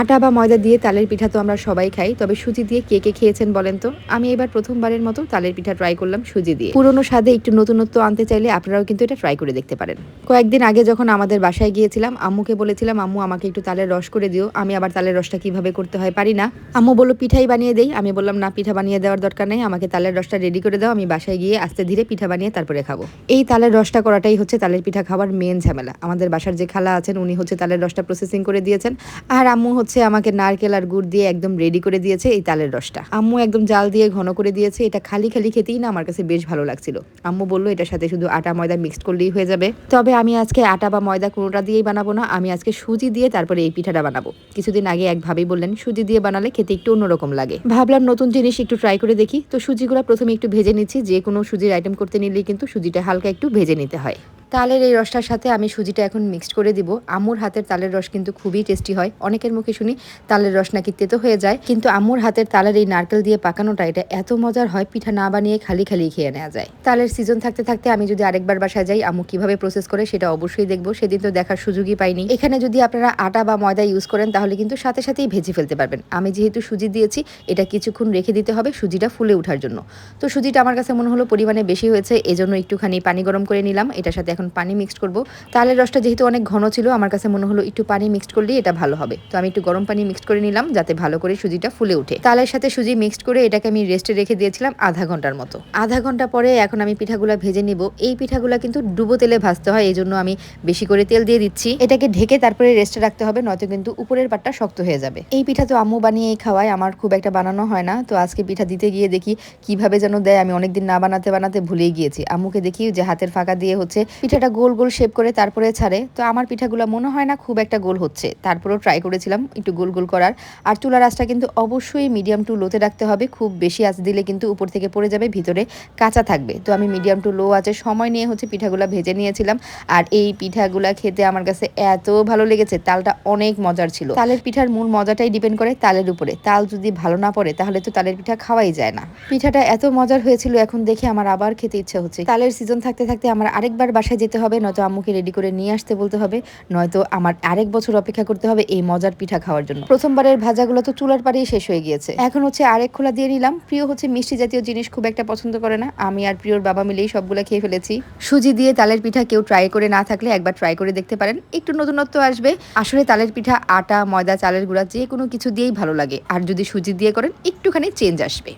আটা বা ময়দা দিয়ে তালের পিঠা তো আমরা সবাই খাই, তবে সুজি দিয়ে কে কে খেয়েছেন বলেন তো? আমি এবার প্রথমবারের মতো তালের পিঠা ট্রাই করলাম সুজি দিয়ে। পুরোনো স্বাদে একটু নতুনত্ব আনতে চাইলে আপনারাও কিন্তু এটা ট্রাই করে দেখতে পারেন। কয়েকদিন আগে যখন আমাদের বাসায় গিয়েছিলাম, আম্মুকে বলেছিলাম, আম্মু, আমাকে একটু তালের রস করে দিও। আমি আবার তালের রসটা কীভাবে করতে হয় পারি না। আম্মু বলল, পিঠাই বানিয়ে দেই। আমি বললাম, না, পিঠা বানিয়ে দেওয়ার দরকার নেই। আমাকে তালের রসটা রেডি করে দাও। আমি বাসায় গিয়ে আস্তে ধীরে পিঠা বানিয়ে তারপরে খাব। এই তালের রসটা করাটাই হচ্ছে তালের পিঠা খাওয়ার মেন ঝামেলা। আমাদের বাসার যে খালা আছেন, উনি হচ্ছে তালের রসটা প্রসেসিং করে দিয়েছেন। আর আম্মু হচ্ছে আমাকে নারকেল আর গুড় দিয়ে একদম রেডি করে দিয়েছে এই তালের রসটা। আম্মু একদম জাল দিয়ে ঘন করে দিয়েছে, এটা খালি খালি খেতেই না আমার কাছে বেশ ভালো লাগছিল। আম্মু বলল, এটার সাথে শুধু আটা ময়দা মিক্সড করলেই হয়ে যাবে। তবে আমি আজকে আটা বা ময়দা কোনোটা দিয়েই বানাবো না, আমি আজকে সুজি দিয়ে তারপরে এই পিঠাটা বানাবো। কিছুদিন আগে এক ভাবেই বললেন, সুজি দিয়ে বানালে খেতে একটু অন্যরকম লাগে। ভাবলাম নতুন জিনিস একটু ট্রাই করে দেখি। তো সুজিগুলো প্রথমে একটু ভেজে নিচ্ছি যে কোনো সুজির আইটেম করতে নিলেই কিন্তু সুজিটা হালকা একটু ভেজে নিতে হয়। তালের এই রসটার সাথে আমি সুজিটা এখন মিক্সড করে দিব। আম্মুর হাতের তালের রস কিন্তু খুবই টেস্টি হয়। অনেকের মুখে শুনি, তালের রস নাকি তেতো হয়ে যায়। কিন্তু আম্মুর হাতের তালের এই নারকেল দিয়ে পাকানোটা, এটা এত মজার হয়, পিঠা না বানিয়ে খালি খালি খেয়ে নেওয়া যায়। তালের সিজন থাকতে থাকতে আমি যদি আরেকবার বাসায় যাই আম্মু কীভাবে প্রসেস করে সেটা অবশ্যই দেখব। সেদিন তো দেখার সুযোগই পাইনি। এখানে যদি আপনারা আটা বা ময়দা ইউজ করেন, তাহলে কিন্তু সাথে সাথেই ভেজে ফেলতে পারবেন। আমি যেহেতু সুজি দিয়েছি, এটা কিছুক্ষণ রেখে দিতে হবে সুজিটা ফুলে ওঠার জন্য। তো সুজিটা আমার কাছে মনে হলো পরিমাণে বেশি হয়েছে, এজন্য একটুখানি পানি গরম করে নিলাম। এটার সাথে এখন পানি মিক্সড করব। তালের রসটা যেহেতু অনেক ঘন ছিল, আমার কাছে মনে হলো একটু পানি মিক্সড করলেই এটা ভালো হবে। তো আমি একটু গরম পানি মিক্সড করে নিলাম যাতে ভালো করে সুজিটা ফুলে ওঠে। তালের সাথে সুজি মিক্সড করে এটাকে আমি রেস্টে রেখে দিয়েছিলাম আধা ঘণ্টার মতো। আধা ঘণ্টা পরে এখন আমি পিঠাগুলা ভেজে নিব। এই পিঠাগুলা কিন্তু ডুবো তেলে ভাজতে হয় এই জন্য আমি বেশি করে তেল দিয়ে দিচ্ছি। এটাকে ঢেকে তারপরে রেস্টে রাখতে হবে, নয়তো কিন্তু উপরের পাটটা শক্ত হয়ে যাবে। এই পিঠা তো আম্মু বানিয়ে খাওয়ায়, আমার খুব একটা বানানো হয় না। তো আজকে পিঠা দিতে গিয়ে দেখি কীভাবে যেন দেয়, আমি অনেকদিন না বানাতে বানাতে ভুলেই গিয়েছি। আম্মুকে দেখি যে হাতের ফাঁকা দিয়ে হচ্ছে পিঠাটা গোল গোল শেপ করে তারপরে ছাড়ে। তো আমার পিঠাগুলো মনে হয় না খুব একটা গোল হচ্ছে। তারপরেও ট্রাই করেছিলাম একটু গোল গোল করার। আর চুলার আঁচটা কিন্তু অবশ্যই মিডিয়াম টু লোতে রাখতে হবে। খুব বেশি আঁচ দিলে কিন্তু উপর থেকে পড়ে যাবে, ভিতরে কাঁচা থাকবে। তো আমি মিডিয়াম টু লো আছে সময় নিয়ে হচ্ছে পিঠাগুলো ভেজে নিয়েছিলাম। আর এই পিঠাগুলা খেতে আমার কাছে এত ভালো লেগেছে, তালটা অনেক মজার ছিল। তালের পিঠার মূল মজাটাই ডিপেন্ড করে তালের উপরে। তাল যদি ভালো না পড়ে, তাহলে তো তালের পিঠা খাওয়াই যায় না। পিঠাটা এত মজার হয়েছিল, এখন দেখে আমার আবার খেতে ইচ্ছে হচ্ছে। তালের সিজন থাকতে থাকতে আমার আরেকবার বাসায় যেতে হবে, নয়তো আম্মুকে রেডি করে নিয়ে আসতে বলতে হবে, নয়তো আমার আরেক বছর অপেক্ষা করতে হবে এই মজার পিঠা খাওয়ার জন্য। প্রথমবারের ভাজাগুলো তো চুলার পাড়েই শেষ হয়ে গিয়েছে। এখন হচ্ছে আরেক খোলা দিয়ে নিলাম। প্রিয় হচ্ছে মিষ্টি জাতীয় জিনিস খুব একটা পছন্দ করে না। আমি আর প্রিয়র বাবা মিলেই সবগুলো খেয়ে ফেলেছি। সুজি দিয়ে তালের পিঠা কেউ ট্রাই করে না থাকলে একবার ট্রাই করে দেখতে পারেন। একটু নতুনত্ব আসবে। আসলে তালের পিঠা, আটা, ময়দা, চালের গুঁড়া যে কোনো কিছু দিয়েই ভালো লাগে। আর যদি সুজি দিয়ে করেন, একটুখানি চেঞ্জ আসবে।